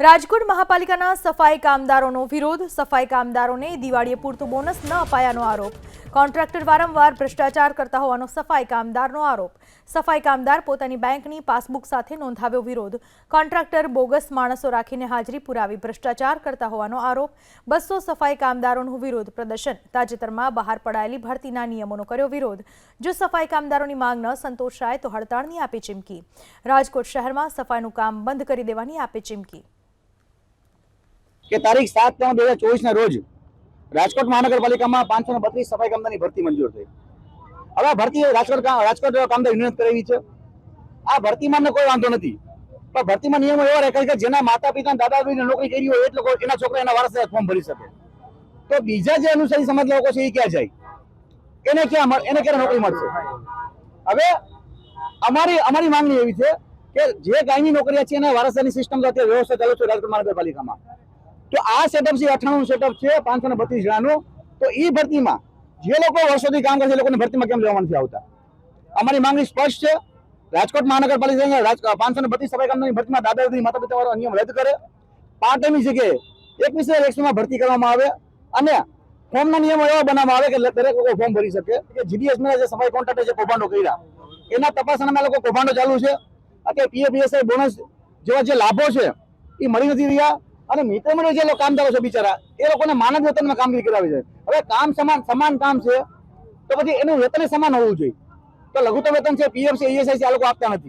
રાજકોટ મહાપાલિકાના સફાઈ કામદારોનો વિરોધ. સફાઈ કામદારોને દિવાળીએ પૂરતું બોનસ ન અપાયાનો આરોપ. કોન્ટ્રાક્ટર વારંવાર ભ્રષ્ટાચાર કરતા હોવાનો સફાઈ કામદારનો આરોપ. સફાઈ કામદાર પોતાની બેંકની પાસબુક સાથે નોંધાવ્યો વિરોધ. કોન્ટ્રાક્ટર બોગસ માણસો રાખીને હાજરી પુરાવી ભ્રષ્ટાચાર કરતા હોવાનો આરોપ. બસો સફાઈ કામદારોનું વિરોધ પ્રદર્શન. તાજેતરમાં બહાર પડાયેલી ભરતીના નિયમોનો કર્યો વિરોધ. જો સફાઈ કામદારોની માંગ ન સંતોષાય તો હડતાળની આપી ચીમકી. રાજકોટ શહેરમાં સફાઈનું કામ બંધ કરી દેવાની આપી ચીમકી. કે તારીખ સાત ત્રણ બે હજાર ચોવીસ ના રોજ રાજકોટ મહાનગરપાલિકામાં પાંચસો ને બત્રીસ સફાઈ કામદારની ભરતી મંજૂર થઈ. હવે ભરતી રાજકોટ રાજકોટ કામદાર યુનિયન કરાવી છે. આ ભરતીમાં કોઈ વાંધો નથી. પણ ભરતીમાં નિયમો એવા રાખે કે જેના માતા પિતા દાદા દાદીને નોકરી કરી હોય એ લોકો એના છોકરા એના વારસ ફોર્મ ભરી શકે. તો બીજા જે અનુસારી સમાજ લોકો છે એ ક્યાં જાય? એને ક્યાં એને ક્યારે નોકરી મળશે? હવે અમારી અમારી માંગણી એવી છે કે જે કાયમી નોકરી છે એના વારસાની સિસ્ટમ સાથે વ્યવસ્થા ચાલુ છે રાજકોટ મહાનગરપાલિકામાં. તો આ સેટઅપ છે અઠાણું સેટઅપ છે, પાંચસો ને બત્રીસ જણાનું તો એ ભરતીમાં જે લોકો વર્ષોથી કામ કરે છે, એ લોકોને ભરતીમાં કેમ લેવા નથી આવતા? અમારી માંગણી સ્પષ્ટ છે. રાજકોટ મહાનગરપાલિકા પાંચસો ને બત્રીસ સફાઈ કામદારની ભરતીમાં દાદા દાદી માતા પિતા વાળો નિયમ રદ કરે. પાર્ટ ટાઈમની જગ્યાએ એકવીસ હજાર એકસોમાં ભરતી કરવામાં આવે અને ફોર્મના નિયમો એવા બનાવવામાં આવે કે દરેક લોકો ફોર્મ ભરી શકે. કે જીડીએસના જે સફાઈ કોન્ટ્રાક્ટર જે કૌભાંડો કર્યા એના તપાસણામાં લોકો કૌભાંડો ચાલુ છે. અત્યારે પીએફઈએસઆઈ બોનસ જેવા જે લાભો છે એ મળી નથી રહ્યા. અને મિત્ર મંડળ જે લોકો કરો છે બિચારા, એ લોકોને માનવ વેતનમાં કામગીરી કરાવી છે. હવે કામ સમાન સમાન કામ છે, તો પછી એનું વેતન સમાન હોવું જોઈએ. તો લઘુત્તમ વેતન છે પીએફ છે ઈએસઆઈ છે આ લોકો આપતા નથી.